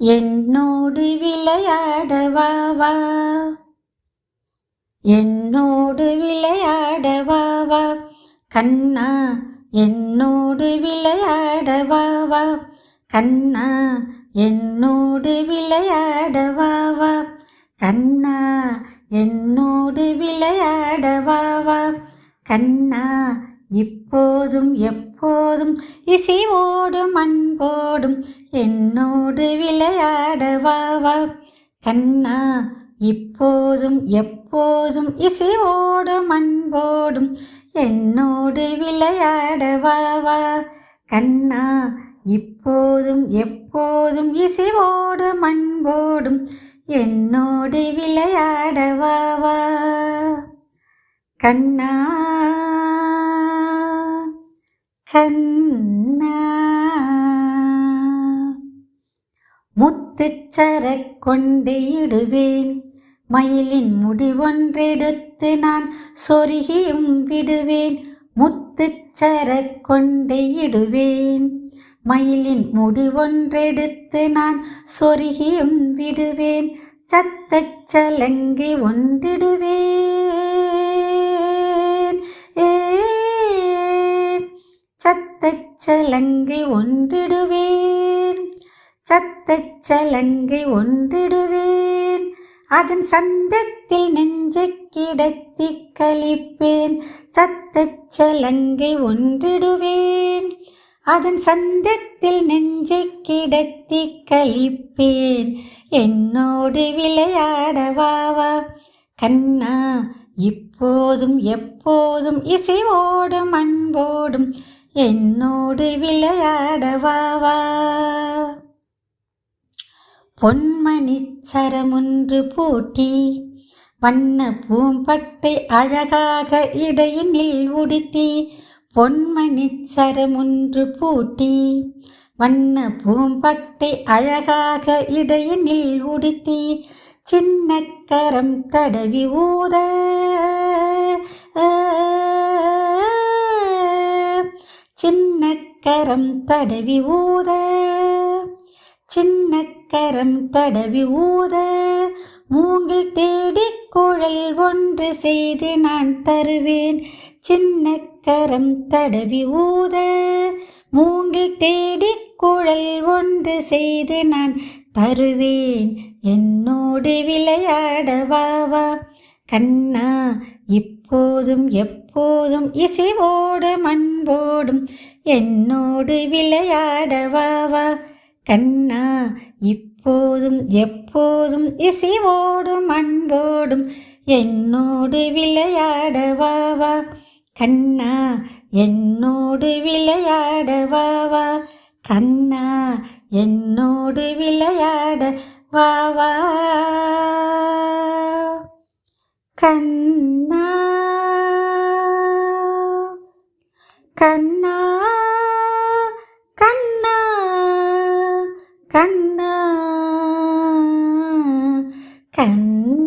என்னோடு விளையாடவா வா என்னோடு விளையாடவா வா கண்ணா என்னோடு விளையாடவா வா கண்ணா என்னோடு விளையாடவா வா கண்ணா என்னோடு விளையாடவா வா கண்ணா இப்போதும் எப் எப்போதும் இசைவோடும் அன்போடும் என்னோடு விளையாடவா வா. கண்ணா இப்போதும் எப்போதும் இசைவோடும் அன்போடும் என்னோடு விளையாடவா வா. கண்ணா இப்போதும் எப்போதும் இசைவோடும் அன்போடும் என்னோடு விளையாடவா வா. கண்ணா. கண்ணா. முத்துச்சர கொண்டு மயிலின் முடிவொன்றெடுத்து நான் சொருகியும் விடுவேன். முத்துச்சர கொண்டிடுவேன். மயிலின் முடிவொன்றெடுத்து நான் சொருகியும் விடுவேன். சத்தச் சலங்கை ஒன்றிடுவேன். சலங்கை ஒன்றிடுவேன். சத்தச் சலங்கை ஒன்றிடுவேன். அதன் சந்தத்தில் நெஞ்சை கிடத்தி கழிப்பேன். சத்தச் சலங்கை ஒன்றிடுவேன். அதன் சந்தத்தில் நெஞ்சை கிடத்தி கழிப்பேன். என்னோடு விளையாடவாவா கண்ணா இப்போதும் எப்போதும் இசைவோடும் அன்போடும் என்னோடு விளையாட பொன்மணி வா பொன்மணிச்சரமொன்று பூட்டி வண்ண பூம்பட்டை அழகாக இடையினில் உடுத்தி பொன்மணி பொன்மணிச்சரமொன்று பூட்டி வண்ண பூம்பட்டை அழகாக இடையினில் உடுத்தி சின்ன கரம் தடவி ஊத. கரம் தடவி ஊத. சின்ன கரம் தடவி ஊத. மூங்கில் தேடி குழல் ஒன்று செய்து நான் தருவேன். சின்ன கரம் தடவி ஊத. மூங்கில் தேடி குழல் ஒன்று செய்து நான் தருவேன். என்னோடு விளையாட கண்ணா இப்போதும் எப்போதும் இசைவோடும் அன்போடும் என்னோடு விளையாட கண்ணா இப்போதும் எப்போதும் இசைவோடும் அன்போடும் என்னோடு விளையாட கண்ணா என்னோடு விளையாட கண்ணா என்னோடு விளையாட வா. வா கண்ணா கண்ணா கண்ணா கண்ணா கண்ணா